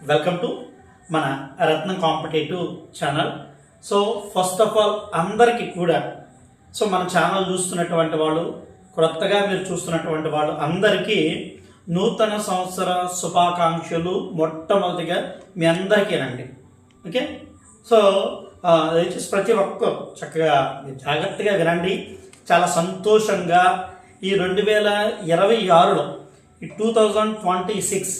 Welcome to మన Ratnam competitive channel so first of all అందరికీ కూడా సో మన ఛానల్ చూస్తున్నటువంటి వాళ్ళు క్రొత్తగా మీరు చూస్తున్నటువంటి వాళ్ళు అందరికీ నూతన సంవత్సర శుభాకాంక్షలు మొట్టమొదటిగా మీ అందరికీనండి. ఓకే సో దయచేసి ప్రతి ఒక్కరు చక్కగా జాగ్రత్తగా వినండి. చాలా సంతోషంగా ఈ రెండు వేల ఇరవై ఆరులో ఈ టూ థౌజండ్ ట్వంటీ సిక్స్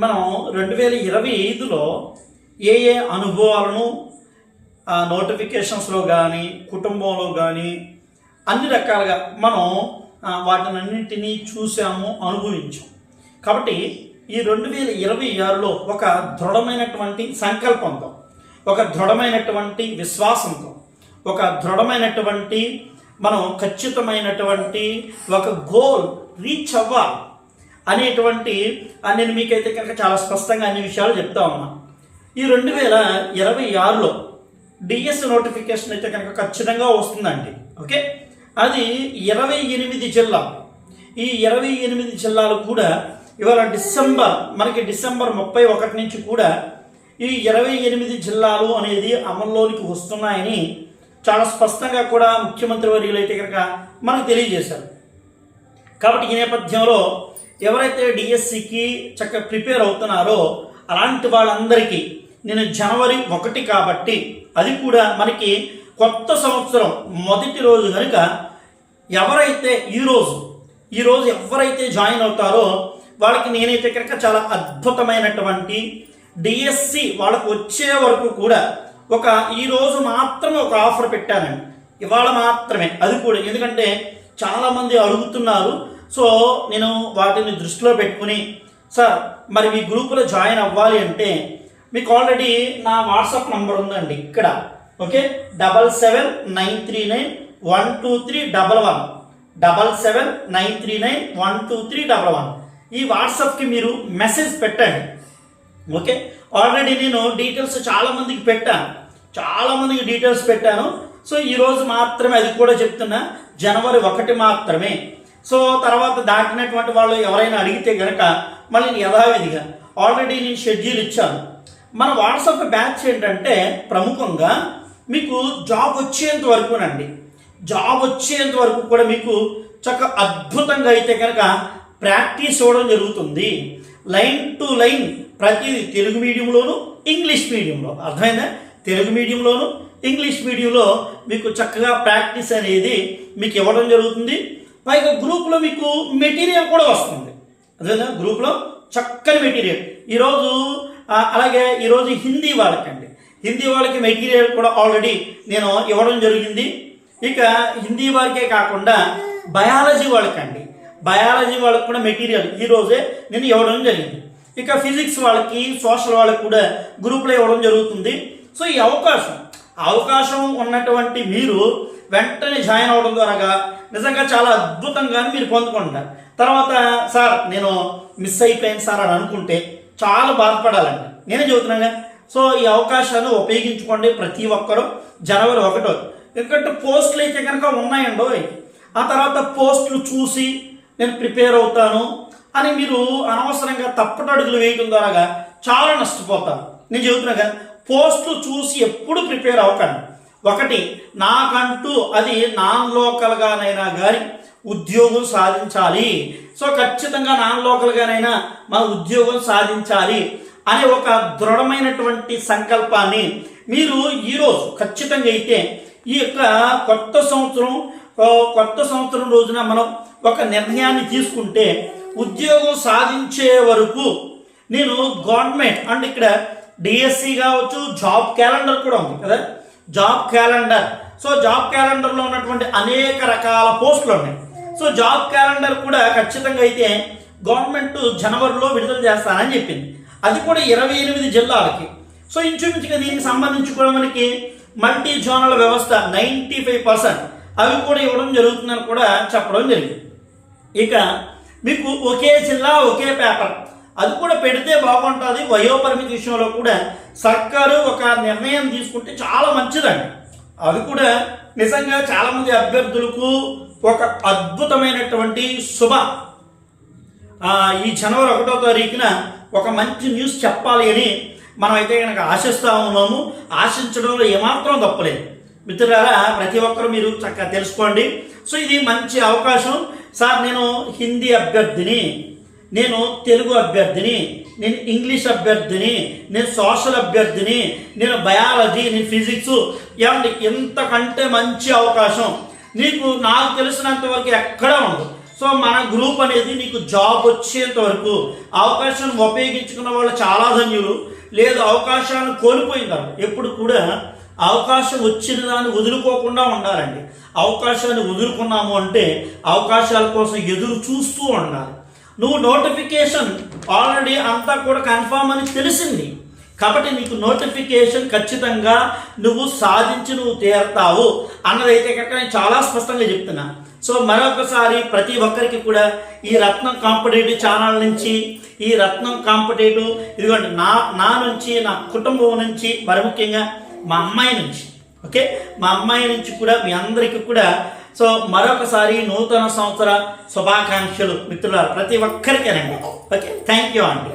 మనం రెండు వేల ఇరవై ఐదులో ఏ ఏ అనుభవాలను ఆ నోటిఫికేషన్స్లో కానీ కుటుంబంలో కానీ అన్ని రకాలుగా మనం వాటినన్నింటినీ చూసాము అనుభవించాం. కాబట్టి ఈ రెండు వేల ఇరవై ఆరులో ఒక దృఢమైనటువంటి సంకల్పంతో ఒక దృఢమైనటువంటి విశ్వాసంతో ఒక దృఢమైనటువంటి మనం ఖచ్చితమైనటువంటి ఒక గోల్ రీచ్ అవ్వాలి. అనేటువంటి నేను మీకైతే కనుక చాలా స్పష్టంగా అన్ని విషయాలు చెప్తా ఉన్నా. ఈ రెండు వేల ఇరవై ఆరులో డిఎస్ నోటిఫికేషన్ అయితే కనుక ఖచ్చితంగా వస్తుందండి. ఓకే? అది ఇరవై ఎనిమిది జిల్లా. ఈ ఇరవై ఎనిమిది జిల్లాలు కూడా ఇవాళ డిసెంబర్ మనకి డిసెంబర్ ముప్పై ఒకటి నుంచి కూడా ఈ ఇరవై ఎనిమిది జిల్లాలు అనేది అమల్లోనికి వస్తున్నాయని చాలా స్పష్టంగా కూడా ముఖ్యమంత్రి వర్యులు అయితే కనుక మనకు తెలియజేశారు. కాబట్టి ఈ నేపథ్యంలో ఎవరైతే డిఎస్సికి చక్కగా ప్రిపేర్ అవుతున్నారో అలాంటి వాళ్ళందరికీ నేను జనవరి ఒకటి కాబట్టి అది కూడా మనకి కొత్త సంవత్సరం మొదటి రోజు కనుక ఎవరైతే ఈరోజు ఈరోజు ఎవరైతే జాయిన్ అవుతారో వాళ్ళకి నేనైతే కనుక చాలా అద్భుతమైనటువంటి డిఎస్సి వాళ్ళకు వచ్చే వరకు కూడా ఒక ఈరోజు మాత్రమే ఒక ఆఫర్ పెట్టానండి. ఇవాళ మాత్రమే అది కూడా. ఎందుకంటే చాలామంది అడుగుతున్నారు సో నేను వాటిని దృష్టిలో పెట్టుకుని సార్ మరి మీ గ్రూపులో జాయిన్ అవ్వాలి అంటే మీకు ఆల్రెడీ నా వాట్సాప్ నంబర్ ఉందండి ఇక్కడ. Okay? Double seven nine three nine one two three double one. Double seven nine three nine one two three double one. ఈ వాట్సాప్కి మీరు మెసేజ్ పెట్టండి. ఓకే? ఆల్రెడీ నేను డీటెయిల్స్ చాలామందికి పెట్టాను. చాలా మందికి డీటెయిల్స్ పెట్టాను. సో ఈరోజు మాత్రమే అది కూడా చెప్తున్నా. జనవరి ఒకటి మాత్రమే. సో తర్వాత దాటినటువంటి వాళ్ళు ఎవరైనా అడిగితే కనుక మళ్ళీ నేను యథావిధిగా ఆల్రెడీ నేను షెడ్యూల్ ఇచ్చాను. మన వాట్సాప్ బ్యాచ్ ఏంటంటే ప్రముఖంగా మీకు జాబ్ వచ్చేంత వరకునండి జాబ్ వచ్చేంత వరకు కూడా మీకు చక్క అద్భుతంగా అయితే కనుక ప్రాక్టీస్ ఇవ్వడం జరుగుతుంది. లైన్ టు లైన్ ప్రతి తెలుగు మీడియంలోను ఇంగ్లీష్ మీడియంలో. అర్థమైందా? తెలుగు మీడియంలోను ఇంగ్లీష్ మీడియంలో మీకు చక్కగా ప్రాక్టీస్ అనేది మీకు ఇవ్వడం జరుగుతుంది. పైగా గ్రూప్లో మీకు మెటీరియల్ కూడా వస్తుంది. అదే గ్రూప్లో చక్కని మెటీరియల్. ఈరోజు అలాగే ఈరోజు హిందీ వాళ్ళకండి. హిందీ వాళ్ళకి మెటీరియల్ కూడా ఆల్రెడీ నేను ఇవ్వడం జరిగింది. ఇక హిందీ వాళ్ళకే కాకుండా బయాలజీ వాళ్ళకండి. బయాలజీ వాళ్ళకి కూడా మెటీరియల్ ఈరోజే నేను ఇవ్వడం జరిగింది. ఇక ఫిజిక్స్ వాళ్ళకి సోషల్ వాళ్ళకి కూడా గ్రూప్లో ఇవ్వడం జరుగుతుంది. సో ఈ అవకాశం అవకాశం ఉన్నటువంటి మీరు వెంటనే జాయిన్ అవ్వడం ద్వారాగా నిజంగా చాలా అద్భుతంగా మీరు పొందుకుంటారు తర్వాత సార్ నేను మిస్ అయిపోయాను సార్ అని అనుకుంటే చాలా బాధపడాలండి. నేనే చెబుతున్నాగా సో ఈ అవకాశాలు ఉపయోగించుకోండి ప్రతి ఒక్కరూ జనవరి ఒకటో ఎందుకంటే పోస్టులు అయితే కనుక ఉన్నాయండో ఆ తర్వాత పోస్టులు చూసి నేను ప్రిపేర్ అవుతాను అని మీరు అనవసరంగా తప్పటడుగులు వేయడం ద్వారా చాలా నష్టపోతారు. నేను చెబుతున్నా కదా పోస్టులు చూసి ఎప్పుడు ప్రిపేర్ అవ్వకండి ఒకటి నాకంటూ అది నాన్ లోకల్గానైనా కానీ ఉద్యోగం సాధించాలి. సో ఖచ్చితంగా నాన్ లోకల్గానైనా మన ఉద్యోగం సాధించాలి అనే ఒక దృఢమైనటువంటి సంకల్పాన్ని మీరు ఈరోజు ఖచ్చితంగా అయితే ఈ యొక్క కొత్త సంవత్సరం కొత్త సంవత్సరం రోజున మనం ఒక నిర్ణయాన్ని తీసుకుంటే ఉద్యోగం సాధించే వరకు నేను గవర్నమెంట్ అంటే ఇక్కడ డిఎస్సి కావచ్చు జాబ్ క్యాలెండర్ కూడా ఉంది కదా? జాబ్ క్యాలెండర్ సో జాబ్ క్యాలెండర్లో ఉన్నటువంటి అనేక రకాల పోస్టులు ఉన్నాయి. సో జాబ్ క్యాలెండర్ కూడా ఖచ్చితంగా అయితే గవర్నమెంట్ జనవరిలో విడుదల చేస్తానని చెప్పింది. అది కూడా ఇరవై ఎనిమిది జిల్లాలకి. సో ఇంచుమించుగా దీనికి సంబంధించి కూడా మనకి మల్టీ జోనల్ వ్యవస్థ నైంటీ ఫైవ్ పర్సెంట్ అవి కూడా ఇవ్వడం జరుగుతుందని కూడా చెప్పడం జరిగింది. ఇక మీకు ఒకే జిల్లా ఒకే పేపర్ అది కూడా పెడితే బాగుంటుంది. వయోపరిమితి విషయంలో కూడా సర్కారు ఒక నిర్ణయం తీసుకుంటే చాలా మంచిదండి. అది కూడా నిజంగా చాలామంది అభ్యర్థులకు ఒక అద్భుతమైనటువంటి శుభ. ఈ జనవరి ఒకటో తారీఖున ఒక మంచి న్యూస్ చెప్పాలి అని మనం అయితే కనుక ఆశిస్తూ ఉన్నాము. ఆశించడంలో ఏమాత్రం తప్పలేదు. మిత్రులారా ప్రతి ఒక్కరు మీరు చక్కగా తెలుసుకోండి. సో ఇది మంచి అవకాశం. సార్ నేను హిందీ అభ్యర్థిని నేను తెలుగు అభ్యర్థిని నేను ఇంగ్లీష్ అభ్యర్థిని నేను సోషల్ అభ్యర్థిని నేను బయాలజీ నేను ఫిజిక్స్ ఏమండి ఇంతకంటే మంచి అవకాశం నీకు నాకు తెలిసినంత వరకు ఎక్కడా ఉండదు. సో మన గ్రూప్ అనేది నీకు జాబ్ వచ్చేంత వరకు అవకాశాన్ని ఉపయోగించుకున్న వాళ్ళు చాలా ధన్యులు. లేదు అవకాశాలను కోల్పోయినారు ఎప్పుడు కూడా అవకాశం వచ్చిన దాన్ని వదులుకోకుండా ఉండాలండి. అవకాశాన్ని వదులుకున్నాము అంటే అవకాశాల కోసం ఎదురు చూస్తూ ఉండాలి. నువ్వు నోటిఫికేషన్ ఆల్రెడీ అంతా కూడా కన్ఫామ్ అని తెలిసింది. కాబట్టి నీకు నోటిఫికేషన్ ఖచ్చితంగా నువ్వు సాధించి నువ్వు తీరుతావు అన్నదైతే కనుక నేను చాలా స్పష్టంగా చెప్తున్నా. సో మరొకసారి ప్రతి ఒక్కరికి కూడా ఈ రత్నం కాంపిటేటివ్ ఛానల్ నుంచి ఈ రత్నం కాంపిటేటివ్ ఇదిగోండి నా నా నుంచి నా కుటుంబం నుంచి మరి ముఖ్యంగా మా అమ్మాయి నుంచి ఓకే? మా అమ్మాయి నుంచి కూడా మీ అందరికీ కూడా సో మరొకసారి నూతన సంవత్సర శుభాకాంక్షలు మిత్రుల ప్రతి ఒక్కరికేనండి ఓకే థ్యాంక్ యూ అండి